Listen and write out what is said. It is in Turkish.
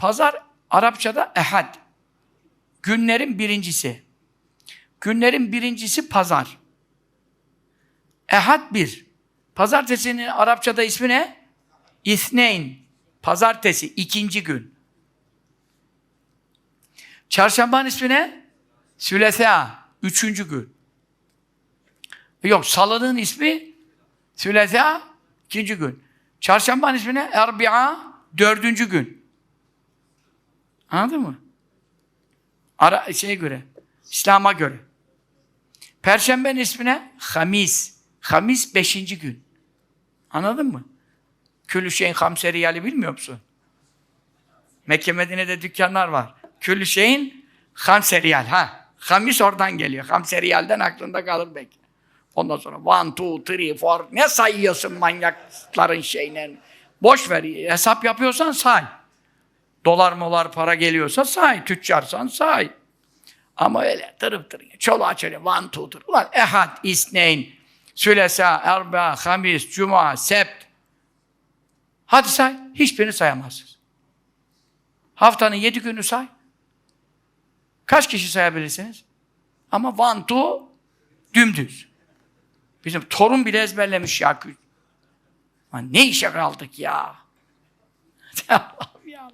Pazar Arapçada ehad. Günlerin birincisi. Günlerin birincisi pazar. Ehad bir. Pazartesinin Arapçada ismi ne? İthneyn. Pazartesi, ikinci gün. Çarşambanın ismi ne? Sülesa, üçüncü gün. Yok, salının ismi Sülesa, ikinci gün. Çarşambanın ismi ne? Erbi'a, dördüncü gün. Anladın mı? Ara, şeye göre, İslam'a göre. Perşembenin ismi ne? Hamis. Hamis beşinci gün. Anladın mı? Küllü şeyin hamse riyali bilmiyor musun? Mekke Medine'de dükkanlar var. Küllü şeyin hamse riyal. Ha, hamis oradan geliyor. Hamse riyalden aklında kalır belki. Ondan sonra one, two, three, four. Ne sayıyorsun manyakların şeyine? Boş ver. Hesap yapıyorsan say. Dolar molar para geliyorsa say. Tüccarsan say. Ama öyle tırıp tırıp. Çoluğa çocuğa one, two, three. Ulan ehad, isneyn, sülesa, erba, hamis, cuma, sept. Hadi say. Hiçbirini sayamazsınız. Haftanın yedi günü say. Kaç kişi sayabilirsiniz? Ama one, two, dümdüz. Bizim torun bile ezberlemiş ya. Ne işe kaldık ya? Allah'ım ya.